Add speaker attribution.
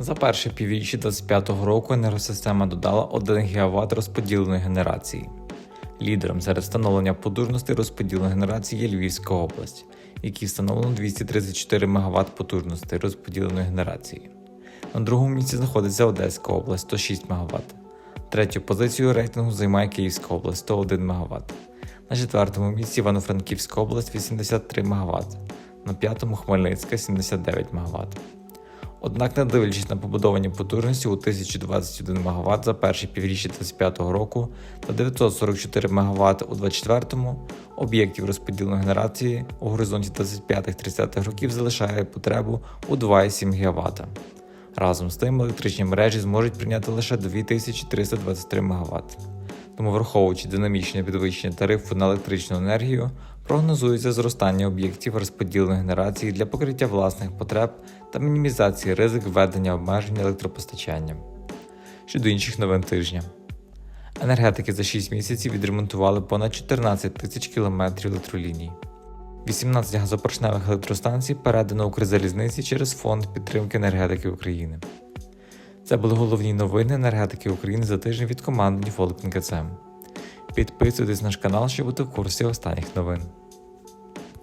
Speaker 1: За перше півріччя 2025 року енергосистема додала 1 ГВт розподіленої генерації. Лідером серед встановлення потужностей розподіленої генерації є Львівська область, якій встановлено 234 МВт потужностей розподіленої генерації. На другому місці знаходиться Одеська область 106 МВт. Третю позицію рейтингу займає Київська область 101 МВт. На четвертому місці Івано-Франківська область 83 МВт. На п'ятому Хмельницька 79 МВт. Однак, не дивлячись на побудовані потужності у 1021 МВт за перше півріччя 2025 року та 944 МВт у 2024, об'єктів розподіленої генерації у горизонті 25-30 років залишає потребу у 2,7 ГВт. Разом з тим, електричні мережі зможуть прийняти лише 2323 МВт. Тому, враховуючи динамічне підвищення тарифу на електричну енергію, прогнозується зростання об'єктів розподіленої генерації для покриття власних потреб та мінімізації ризик введення обмежень електропостачання. Щодо інших новин тижня. Енергетики за 6 місяців відремонтували понад 14 тисяч кілометрів електроліній. 18 газопоршневих електростанцій передано Укрзалізниці через Фонд підтримки енергетики України. Це були головні новини енергетики України за тиждень від команди Фолкінг Підписуйтесь на наш канал, щоб бути в курсі останніх новин.